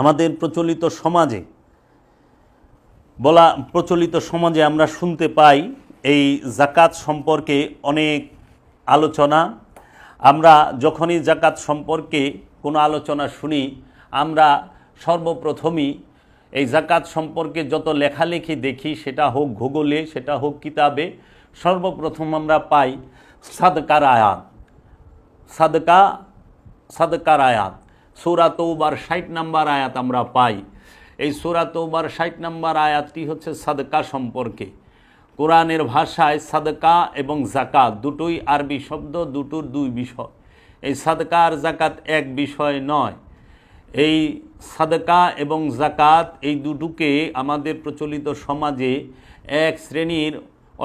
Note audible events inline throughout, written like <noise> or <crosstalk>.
আমাদের প্রচলিত সমাজে, বলা প্রচলিত সমাজে আমরা শুনতে পাই এই জাকাত সম্পর্কে অনেক আলোচনা। আমরা যখনই জাকাত সম্পর্কে কোনো আলোচনা শুনি, আমরা সর্বপ্রথমই এই জাকাত সম্পর্কে যত লেখালেখি দেখি, সেটা হোক ভূগোলে সেটা হোক কিতাবে, সর্বপ্রথম আমরা পাই সাদকার আয়াত। সাদকা, সাদকার আয়াত। সুরা তৌবার ষাট নাম্বার আয়াত আমরা পাই। এই সুরা তৌবার ষাট নাম্বার আয়াতটি হচ্ছে সাদকা সম্পর্কে। কোরআনের ভাষায় সাদকা এবং জাকাত দুটোই আরবি শব্দ, দুটোর দুই বিষয়। এই সাদকা আর জাকাত এক বিষয় নয়। এই সাদকা এবং জাকাত এই দুটোকে আমাদের প্রচলিত সমাজে এক শ্রেণির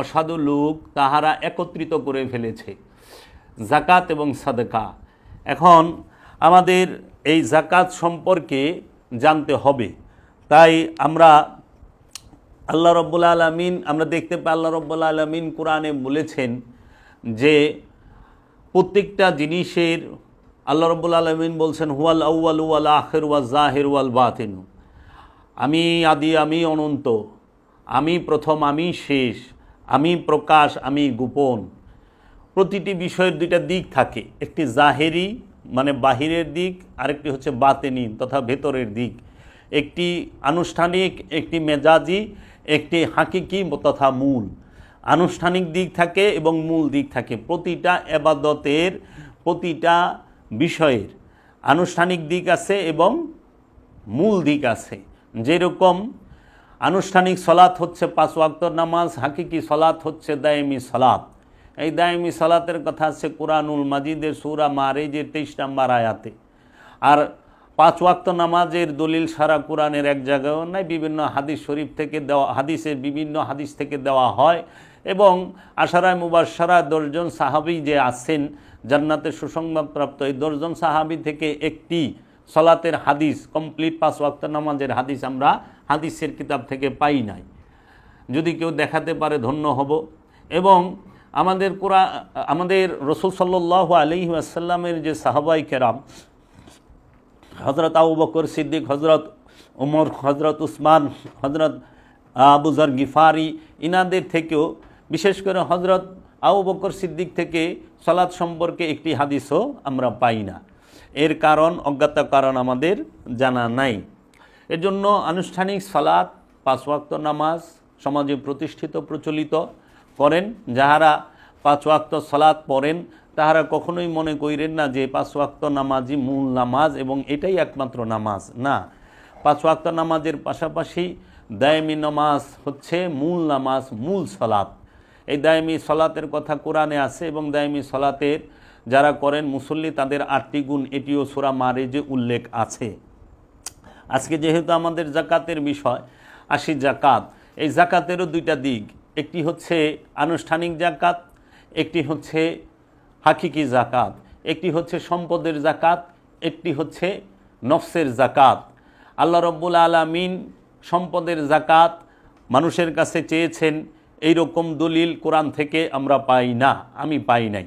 অসাধু লোক তাহারা একত্রিত করে ফেলেছে। জাকাত এবং সাদকা। এখন আমাদের এই জাকাত সম্পর্কে জানতে হবে। তাই আমরা আল্লাহ রব্বুল আলমিন, আমরা দেখতে পাই আল্লাহ রব্বুল আলমিন কোরআনে বলেছেন যে প্রত্যেকটা জিনিসের আল্লাহ রব্বুল আলমিন বলছেন, হুয়াল আউ্য়াল ওয়াল আখের ওয়াল জাহের ওয়াল বাতিন। আমি আদি, আমি অনন্ত, আমি প্রথম, আমি শেষ, আমি প্রকাশ, আমি গোপন। প্রতিটি বিষয়ের দুইটা দিক থাকে। একটি জাহেরি মানে বাহিরের দিক, আরেকটি হচ্ছে বাতেনি তথা ভেতরের দিক। একটি আনুষ্ঠানিক, একটি মেজাজি, একটি হাকিকি তথা মূল। আনুষ্ঠানিক দিক থাকে এবং মূল দিক থাকে। প্রতিটা এবাদতের, প্রতিটা বিষয়ের আনুষ্ঠানিক দিক আছে এবং মূল দিক আছে। যেরকম আনুষ্ঠানিক সলাৎ হচ্ছে পাঁচ ওয়াক্তর নামাজ, হাকিকি সলাৎ হচ্ছে দায়মি সলাৎ। এই দায়মি সালাতের কথা আছে কোরআনুল মাজিদের সুরা মারেজের তেইশ নাম্বার আয়াতে। আর পাঁচ ওয়াক্ত নামাজের দলিল সারা কোরআনের এক জায়গায়ও নাই, বিভিন্ন হাদিস শরীফ থেকে দেওয়া, হাদিসের বিভিন্ন হাদিস থেকে দেওয়া হয় এবং আশারায় মুবাসারা দশজন সাহাবি যে আছেন জান্নাতের সুসংবাদপ্রাপ্ত এই দশজন সাহাবি থেকে একটি সলাতের হাদিস, কমপ্লিট পাঁচ ওয়াক্ত নামাজের হাদিস আমরা হাদিসের কিতাব থেকে পাই নাই। যদি কেউ দেখাতে পারে ধন্য হব। এবং আমাদের কোরআ আমাদের রসুল সাল্লাহ আলহি আসাল্লামের যে সাহাবাই কেরাম হজরত আবু বকর সিদ্দিক হজরত উমর হজরত উসমান হজরত আবুজর গিফারি, ইনাদের থেকেও, বিশেষ করে হজরত আবু বকর সিদ্দিক থেকে সলাৎ সম্পর্কে একটি হাদিসও আমরা পাই না। এর কারণ, অজ্ঞাত কারণ আমাদের জানা নাই। এর জন্য আনুষ্ঠানিক পাঁচ ওয়াক্ত নামাজ, সমাজে প্রতিষ্ঠিত, প্রচলিত করেন যাহারা পাঁচ ওয়াক্ত সালাত পড়েন, তাহারা কখনোই মনে করিলেন না যে পাঁচ ওয়াক্ত নামাজই মূল নামাজ এবং এটাই একমাত্র নামাজ। না, পাঁচ ওয়াক্ত নামাজের পাশাপাশি দায়মি নামাজ হচ্ছে মূল নামাজ, মূল সলাৎ এই দায়মি সলাতের কথা কোরআনে আছে এবং দায়মি সলাতের যারা করেন মুসল্লি, তাদের আটটি গুণ, এটিও সোরা মারে যে উল্লেখ আছে। আজকে যেহেতু আমাদের জাকাতের বিষয়, আসি জাকাত। এই জাকাতেরও দুইটা দিক। একটি হচ্ছে আনুষ্ঠানিক জাকাত, একটি হচ্ছে হাকিকি জাকাত, একটি হচ্ছে সম্পদের জাকাত, একটি হচ্ছে নফসের জাকাত। আল্লাহ রব্বুল আলমিন সম্পদের জাকাত মানুষের কাছে চেয়েছেন এই রকম দলিল কোরআন থেকে আমরা পাই না, আমি পাই নাই।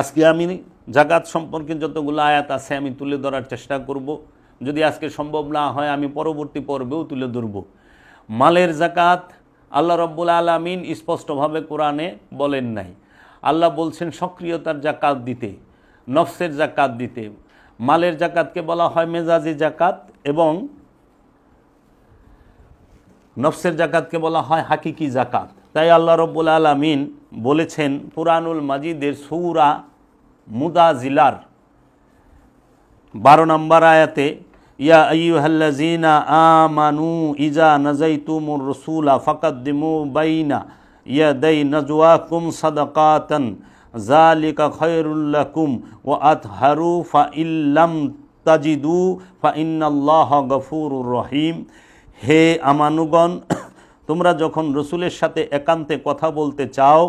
আজকে আমি জাকাত সম্পর্কে যতগুলো আয়াত আছে আমি তুলে ধরার চেষ্টা করব। যদি আজকে সম্ভব না হয়, আমি পরবর্তী পর্বেও তুলে ধরব। মালের জাকাত আল্লাহ রব্বুল আলমিন স্পষ্টভাবে কোরআনে বলেন নাই। আল্লাহ বলছেন, সক্রিয়তার জাকাত দিতে, নফসের জাকাত দিতে। মালের জাকাতকে বলা হয় মেজাজি জাকাত এবং নফসের জাকাতকে বলা হয় হাকিকি জাকাত তাই আল্লাহ রব্বুল আলমিন বলেছেন পুরানুল মাজিদের সৌরা মুদাজিলার বারো নম্বর আয়াতে ইয়া আইয়ুহাল্লাজিনা আমানু ইজা নাজাইতুমুর রসুলা ফাকাদ্দিমু বাইনা ইয়া দাই নজওয়াকুম সাদাকাতান জালিকা খয়রুল্লাকুম ও ফা ইল্লাম তাজিদু ফা ইন্নাল্লাহ রহিম। হে আমানুগণ, তোমরা যখন রসুলের সাথে একান্তে কথা বলতে চাও,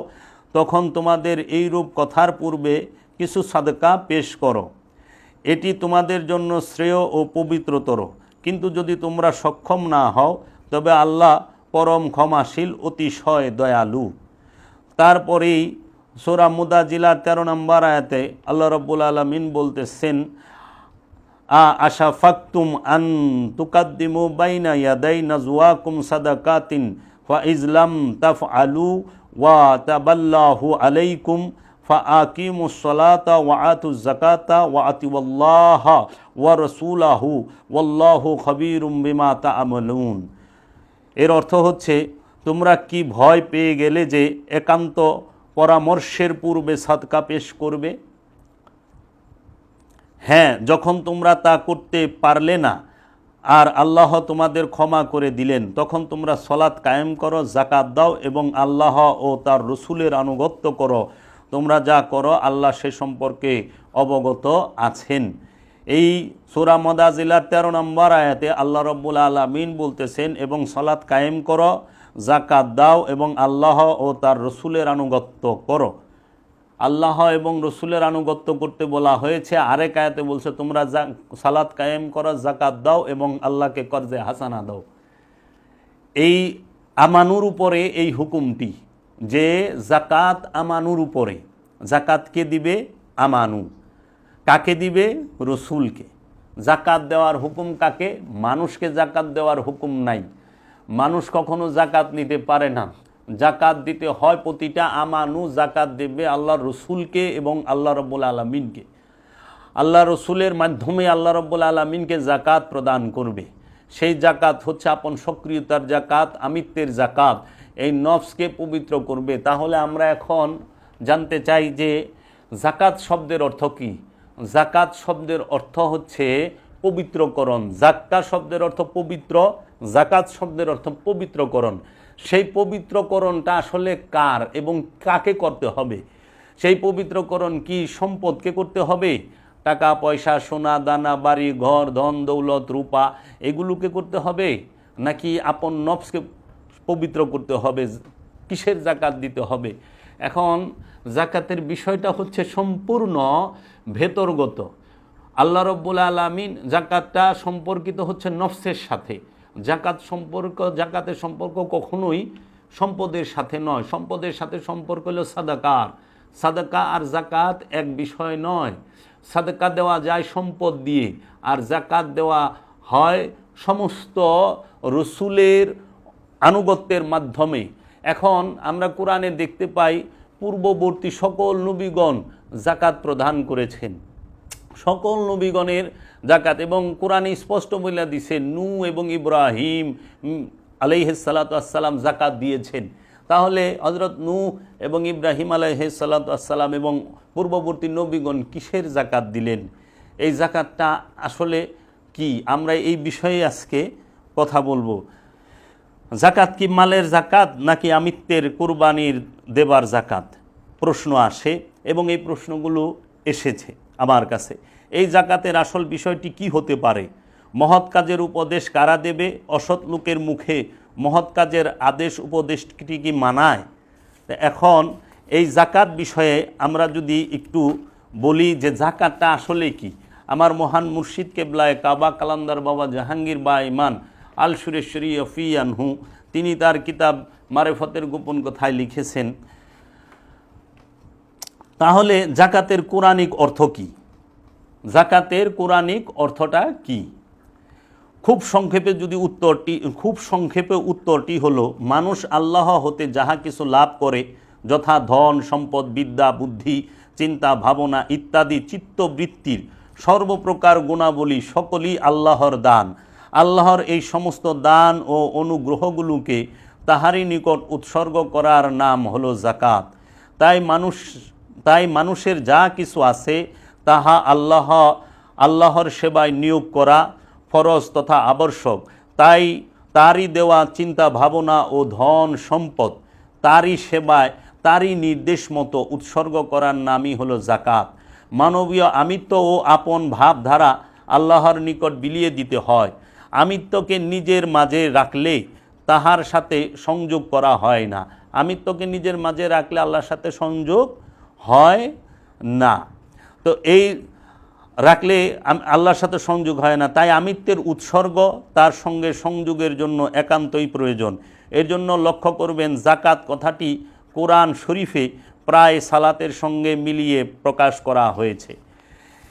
তখন তোমাদের এইরূপ কথার পূর্বে কিছু সাদকা পেশ করো। এটি তোমাদের জন্য শ্রেয় ও পবিত্রতর। কিন্তু যদি তোমরা সক্ষম না হও, তবে আল্লাহ পরম ক্ষমাশীল, অতিশয় দয়ালু। তারপরেই সোরা মুদা জিলার তেরো নম্বর আয়াতে আল্লাহ রব্বুল আলমিন বলতেছেন, আ আশাফাকতুম আন তুকাদ্দিমু বাইনা ইয়াদাই নাজওয়াকুম সাদাকাতিন, ফা ইজলাম তাফ আলু ওয়া তাবাল্লাহু আলাইকুম ফাআকিমুসলাতা ওয়াআতু যাকাতা ওয়াআতিউল্লাহ ওয়া রাসূলাহু ওয়াল্লাহু খবীরুম বিমা তা'মালুন এর অর্থ হচ্ছে, তোমরা কি ভয় পেয়ে গেলে যে একান্ত পরামর্শের পূর্বে সাদকা পেশ করবে? হ্যাঁ যখন তোমরা তা করতে পারলে না আর আল্লাহ তোমাদের ক্ষমা করে দিলেন, তখন তোমরা সলাৎ কায়েম করো জাকাত দাও এবং আল্লাহ ও তার রসুলের আনুগত্য করো। তোমরা যা করো, আল্লাহ সে সম্পর্কে অবগত আছেন। এই সুরা মদাজিলার তেরো নম্বর আয়াতে আল্লাহ রব্বুল আলমিন বলতেছেন, এবং সলাৎ কায়েম করো জাকাত দাও এবং আল্লাহ ও তার রসুলের আনুগত্য করো। আল্লাহ এবং রসুলের আনুগত্য করতে বলা হয়েছে। আরেক আয়াতে বলছে, তোমরা যা, সালাত কায়েম করো জাকাত দাও এবং আল্লাহকে কর্জে হাসানা দাও। এই আমানুর উপরে এই হুকুমটি যে জাকাত আমানুর উপরে। জাকাতকে দিবে? আমানু। কাকে দিবে? রসুলকে। জাকাত দেওয়ার হুকুম কাকে? মানুষকে জাকাত দেওয়ার হুকুম নাই। মানুষ কখনো জাকাত নিতে পারে না। জাকাত দিতে হয় প্রতিটা আমানু জাকাত দেবে আল্লাহ রসুলকে এবং আল্লাহ রব্বুল আলমিনকে। আল্লাহ রসুলের মাধ্যমে আল্লাহ রব্বুল আলমিনকে জাকাত প্রদান করবে। সেই জাকাত হচ্ছে আপন সক্রিয়তার জাকাত, আমিত্বের জাকাত। এই নফসকে পবিত্র করবে, তাহলে আমরা এখন জানতে চাই যে জাকাত শব্দের অর্থ কী? জাকাত শব্দের অর্থ হচ্ছে পবিত্রকরণ। জাক্কা শব্দের অর্থ পবিত্র, জাকাত শব্দের অর্থ পবিত্রকরণ। সেই পবিত্রকরণটা আসলে কার এবং কাকে করতে হবে? সেই পবিত্রকরণ কি সম্পদকে করতে হবে? টাকা, পয়সা, সোনা, দানা, বাড়ি, ঘর, ধন, দৌলত, রূপা, এগুলোকে করতে হবে? নাকি আপন নফসকে পবিত্র করতে হবে, কিসের জাকাত দিতে হবে? এখন জাকাতের বিষয়টা হচ্ছে সম্পূর্ণ ভেতরগত। আল্লাহ রব্বুল আলমিন জাকাতটা সম্পর্কিত হচ্ছে নফসের সাথে। জাকাত সম্পর্ক, জাকাতের সম্পর্ক কখনোই সম্পদের সাথে নয়। সম্পদের সাথে সম্পর্ক হলো সাদাকার সাদাকা আর জাকাত এক বিষয় নয়। সাদাকা দেওয়া যায় সম্পদ দিয়ে, আর জাকাত দেওয়া হয় সমস্ত রসুলের আনুগত্যের মাধ্যমে। এখন আমরা কোরআনে দেখতে পাই, পূর্ববর্তী সকল নবীগণ জাকাত প্রদান করেছেন। সকল নবীগণের জাকাত এবং কোরআনে স্পষ্ট মহিলা দিছে নু এবং ইব্রাহিম আলাইহাল্লাতাম জাকাত দিয়েছেন। তাহলে হজরত নু এবং ইব্রাহিম আলাইহাল্লাতাম এবং পূর্ববর্তী নবীগণ কিসের জাকাত দিলেন? এই জাকাতটা আসলে কি? আমরা এই বিষয়ে আজকে কথা বলব। জাকাত কি মালের জাকাত নাকি আমিত্বের কোরবানির দেবার জাকাত? প্রশ্ন আসে এবং এই প্রশ্নগুলো এসেছে আমার কাছে। এই জাকাতের আসল বিষয়টি কি হতে পারে? মহৎ কাজের উপদেশ কারা দেবে? অসৎ লোকের মুখে মহৎ কাজের আদেশ উপদেশটি কি মানায়? এখন এই জাকাত বিষয়ে আমরা যদি একটু বলি যে জাকাতটা আসলে কি? আমার মহান মুর্শিদ কেবলায় কাবা, কালান্দার বাবা, জাহাঙ্গীর বা ইমান আল সুরেশ্বরী অফি আনহু, তিনি তার কিতাব মারেফতের গোপন কথায় লিখেছেন। তাহলে জাকাতের কোরআনিক অর্থ কি? জাকাতের কোরআনিক অর্থটা কি? খুব সংক্ষেপে যদি উত্তরটি, খুব সংক্ষেপে উত্তরটি হলো, মানুষ আল্লাহ হতে যাহা কিছু লাভ করে, যথা ধন, সম্পদ, বিদ্যা, বুদ্ধি, চিন্তা, ভাবনা ইত্যাদি চিত্তবৃত্তির সর্বপ্রকার গুণাবলী সকলই আল্লাহর দান। আল্লাহর এই সমস্ত দান ও অনুগ্রহগুলোকে তাহারই নিকট উৎসর্গ করার নাম হলো জাকাত তাই মানুষ, তাই মানুষের যা কিছু আছে, তাহা আল্লাহ, আল্লাহর সেবায় নিয়োগ করা ফরজ তথা আবশ্যক। তাই তারই দেওয়া চিন্তা ভাবনা ও ধন সম্পদ তারই সেবায়, তারই নির্দেশ মতো উৎসর্গ করার নামই হলো জাকাত মানবীয় আমিত্ব ও আপন ভাবধারা আল্লাহর নিকট বিলিয়ে দিতে হয়। আমিত্বকে নিজের মাঝে রাখলে তাহার সাথে সংযোগ করা হয় না। আমিত্বকে নিজের মাঝে রাখলে আল্লাহর সাথে সংযোগ হয় না। তো এই রাখলে আল্লাহর সাথে সংযোগ হয় না। তাই আমিত্বের উৎসর্গ তার সঙ্গে সংযোগের জন্য একান্তই প্রয়োজন। এর জন্য লক্ষ্য করবেন জাকাত কথাটি কোরআন শরীফে প্রায় সালাতের সঙ্গে মিলিয়ে প্রকাশ করা হয়েছে।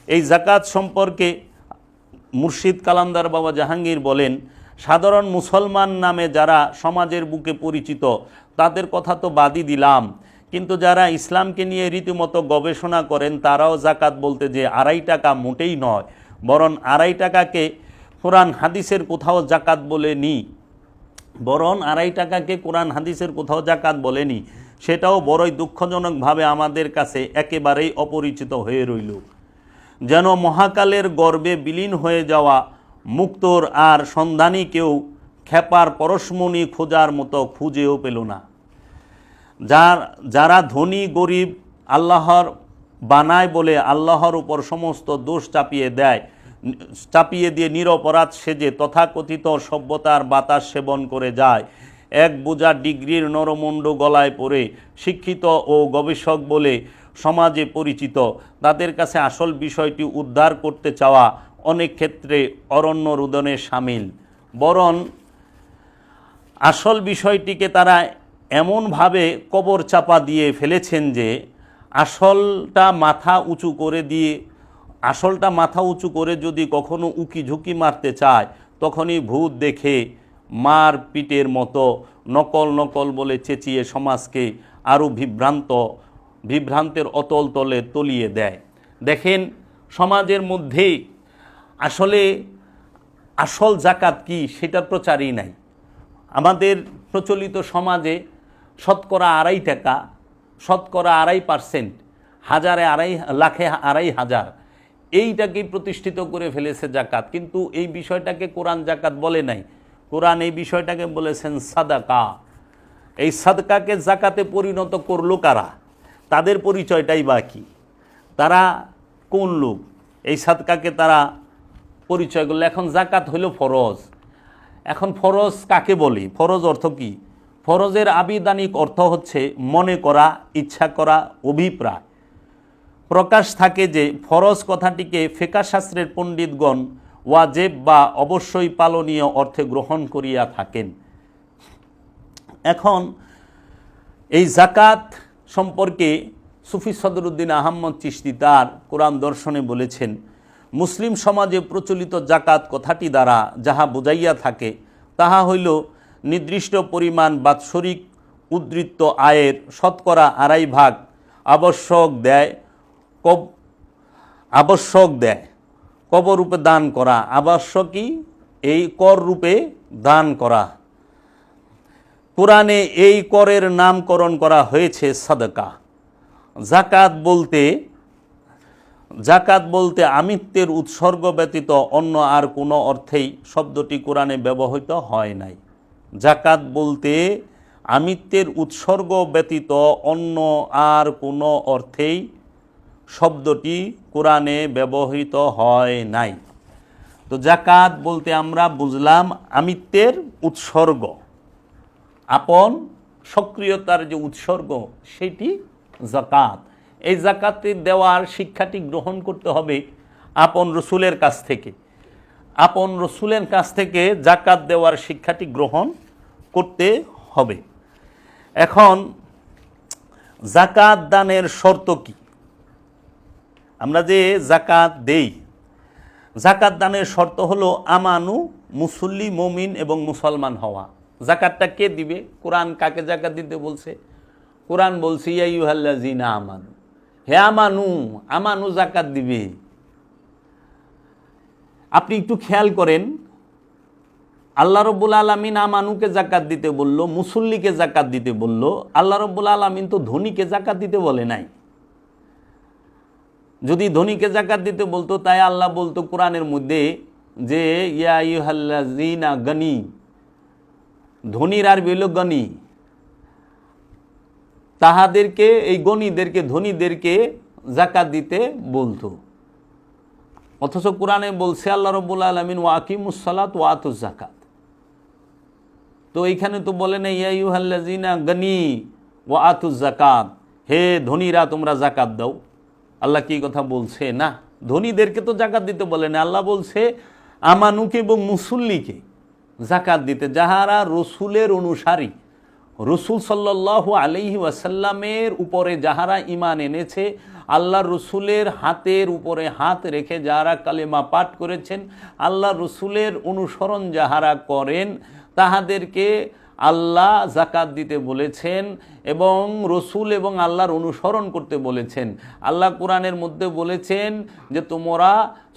এই জাকাত সম্পর্কে মুর্শিদ কালান্দার বাবা জাহাঙ্গীর বলেন, সাধারণ মুসলমান নামে যারা সমাজের বুকে পরিচিত, তাদের কথা তো বাদই দিলাম। কিন্তু যারা ইসলামকে নিয়ে রীতিমতো গবেষণা করেন, তারাও জাকাত বলতে যে আড়াই টাকা মোটেই নয়, বরং আড়াই টাকাকে কোরআন হাদিসের কোথাও জাকাত বলে নি বরং আড়াই টাকাকে কোরআন হাদিসের কোথাও জাকাত বলেনি। সেটাও বড়ই দুঃখজনকভাবে আমাদের কাছে একেবারেই অপরিচিত হয়ে রইল। যেন মহাকালের গর্বে বিলীন হয়ে যাওয়া মুক্তর আর সন্ধানী কেউ খেপার পরশমণি খোঁজার মতো খুঁজেও পেল না। যার, যারা ধনী, গরিব, আল্লাহর বানায় বলে আল্লাহর উপর সমস্ত দোষ চাপিয়ে দেয়, চাপিয়ে দিয়ে নিরপরাধ সেজে তথাকথিত সভ্যতার বাতাস সেবন করে যায়, এক বোঝা ডিগ্রির নরমুণ্ড গলায় পড়ে শিক্ষিত ও গবেষক বলে সমাজে পরিচিত। তাদের কাছে আসল বিষয়টি উদ্ধার করতে চাওয়া অনেক ক্ষেত্রে অরণ্য রুদনে সামিল। বরং আসল বিষয়টিকে তারা এমনভাবে কবর চাপা দিয়ে ফেলেছেন যে, আসলটা মাথা উঁচু করে দিয়ে, আসলটা মাথা উঁচু করে যদি কখনো উকি ঝুঁকি মারতে চায়, তখনই ভূত দেখে মার পিটের মতো নকল নকল বলে চেঁচিয়ে সমাজকে আরও বিভ্রান্ত বিভ্রান্তের অতল তলে তলিয়ে দেয়। দেখেন, সমাজের মধ্যেই আসলে আসল জাকাত কি সেটার প্রচারই নাই। আমাদের প্রচলিত সমাজে শতকরা আড়াই টাকা, শতকরা আড়াই পার্সেন্ট, হাজারে আড়াই, লাখে আড়াই হাজার, এইটাকেই প্রতিষ্ঠিত করে ফেলেছে জাকাত কিন্তু এই বিষয়টাকে কোরআন জাকাত বলে নাই। কোরআন এই বিষয়টাকে বলেছেন সাদাকা। এই সাদকাকে জাকাতে পরিণত করল কারা? তাদের পরিচয়টাই বাকি। তারা কোন লোক? এই সাদকাকে তারা পরিচয় করল। এখন জাকাত হইল ফরজ। এখন ফরজ কাকে বলি? ফরজ অর্থ কি? ফরজের আবিদানিক অর্থ হচ্ছে মনে করা, ইচ্ছা করা, অভিপ্রায়। প্রকাশ থাকে যে ফরজ কথাটিকে ফেকা শাস্ত্রের পণ্ডিতগণ ওয়াজেব বা অবশ্যই পালনীয় অর্থে গ্রহণ করিয়া থাকেন। এখন এই জাকাত সম্পর্কে সুফি সদরুদ্দিন আহম্মদ চিস্তি তার কোরআন দর্শনে বলেছেন, মুসলিম সমাজে প্রচলিত জাকাত কথাটি দ্বারা যাহা বুঝাইয়া থাকে, তাহা হইল নির্দিষ্ট পরিমাণ বাৎসরিক উদ্ধৃত্ত আয়ের শতকরা আড়াই ভাগ আবশ্যক দেয়, কব, আবশ্যক দেয়। কবরূপে দান করা আবশ্যকই, এই কর রূপে দান করা। কোরআনে এই করের নামকরণ করা হয়েছে সাদকা। জাকাত বলতে জাকাত বলতে আমিত্বের উৎসর্গ ব্যতীত অন্য আর কোনো অর্থেই শব্দটি কোরআনে ব্যবহৃত হয় নাই। জাকাত বলতে আমিত্বের উৎসর্গ ব্যতীত অন্য আর কোনো অর্থেই শব্দটি কোরআনে ব্যবহৃত হয় নাই। তো জাকাত বলতে আমরা বুঝলাম আমিত্বের উৎসর্গ। আপন সক্রিয়তার যে উৎসর্গ, সেটি জাকাত এই জাকাতে দেওয়ার শিক্ষাটি গ্রহণ করতে হবে আপন রসুলের কাছ থেকে। আপন রসুলের কাছ থেকে জাকাত দেওয়ার শিক্ষাটি গ্রহণ করতে হবে। এখন জাকাত দানের শর্ত কি? আমরা যে জাকাত দেই জাকাত দানের শর্ত হলো আমানু মুসল্লি, মমিন এবং মুসলমান হওয়া। জাকাতটা কে দিবে? কোরআন কাকে জাকাত দিতে বলছে? কোরআন বলছে ইয়াইহাল্লাজিনা আমানু। হে আমানু আমানু জাকাত দিবে। আপনি একটু খেয়াল করেন, আল্লাহ রব্বুল আলমিন আমানুকে জাকাত দিতে বলল, মুসল্লিকে জাকাত দিতে বলল, আল্লাহ রব্বুল আলমিন তো ধনীকে জাকাত দিতে বলে নাই। যদি ধনীকে জাকাত দিতে বলতো, তাই আল্লাহ বলতো কোরআনের মধ্যে যে, ইয়া ইহাল্লাজিনা গনি। ধনীর আর বেল গনি তাহাদেরকে, এই গণীদেরকে, ধনীদেরকে জাকাত দিতে বলতো। অথচ কোরআনে বলছে, আল্লাহ রব্বুল আলমিন ওয়াকিমুসালাত ওয়াতুজ জাকাত তো এইখানে তো বলে না ইয়াইহাল্লাজিনা গনি ওয়াতুজ জাকাত হে ধনীরা, তোমরা জাকাত দাও। আল্লাহ কি কথা বলছে? না, ধনীদেরকে তো জাকাত দিতে বলে না আল্লাহ বলছে, আমানুকে এবং মুসল্লিকে জাকাত দিতে। যাহারা রসুলের অনুসারী, রসুল সাল্লাহ আলহি ওয়াসাল্লামের উপরে যাহারা ইমান এনেছে আল্লাহ রসুলের হাতের উপরে হাত রেখে যারা কালেমা পাঠ করেছেন আল্লাহ রসুলের অনুসরণ যাহারা করেন, তাহাদেরকে আল্লাহ জাকাত দিতে বলেছেন এবং রসুল এবং আল্লাহর অনুসরণ করতে বলেছেন। আল্লাহ কোরআনের মধ্যে বলেছেন যে, তোমরা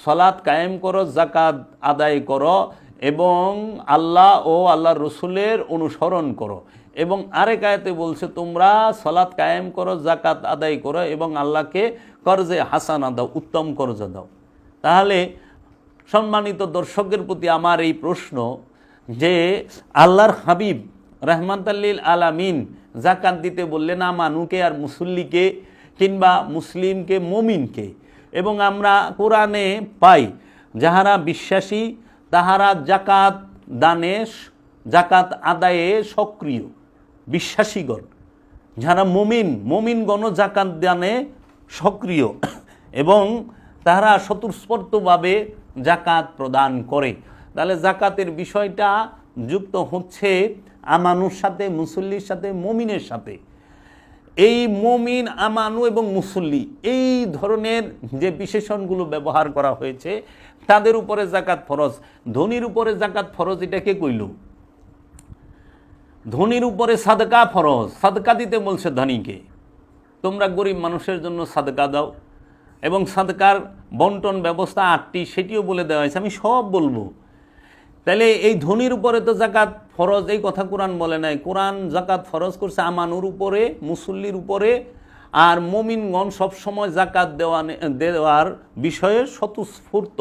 সলাৎ কায়েম করো, জাকাত আদায় করো এবং আল্লাহ ও আল্লাহ রসুলের অনুসরণ করো। এবং আরেক আয়তে বলছে, তোমরা সলাৎ কায়েম করো জাকাত আদায় করো এবং আল্লাহকে কর্জে হাসানা দাও, উত্তম কর্জ দাও। তাহলে সম্মানিত দর্শকের প্রতি আমার এই প্রশ্ন যে, আল্লাহর হাবিব রহমাতাল্লিল আলামিন জাকাত দিতে বললে, না, মানুকে আর মুসল্লিকে কিংবা মুসলিমকে, মমিনকে। এবং আমরা কোরআনে পাই, যাহারা বিশ্বাসী তাহারা জাকাত দানে জাকাত আদায়ে সক্রিয়, বিশ্বাসীগণ। যারা মমিন মমিনগণ জাকাত দানে সক্রিয় <coughs> এবং তারা স্বতঃস্ফূর্তভাবে জাকাত প্রদান করে। তাহলে জাকাতের বিষয়টা যুক্ত হচ্ছে আমানুর সাথে, মুসল্লির সাথে, মমিনের সাথে। এই মমিন, আমানু এবং মুসল্লি এই ধরনের যে বিশেষণগুলো ব্যবহার করা হয়েছে, তাদের উপরে জাকাত ফরজ। ধনির উপরে জাকাত ফরজ, এটা কে কইল? ধনির উপরে সাদকা ফরজ। সাদকা দিতে বলছে ধনীকে। তোমরা গরিব মানুষের জন্য সাদকা দাও। এবং সাদকার বন্টন ব্যবস্থা আটটি, সেটিও বলে দেওয়া হয়েছে। আমি সব বলব। তাহলে এই ধনির উপরে তো জাকাত ফরজ, এই কথা কোরআন বলে নাই। কোরআন জাকাত ফরজ করছে আমানুর উপরে, মুসল্লির উপরে, আর মমিনগণ সবসময় জাকাত দেওয়া দেওয়ার বিষয়ে স্বতঃস্ফূর্ত।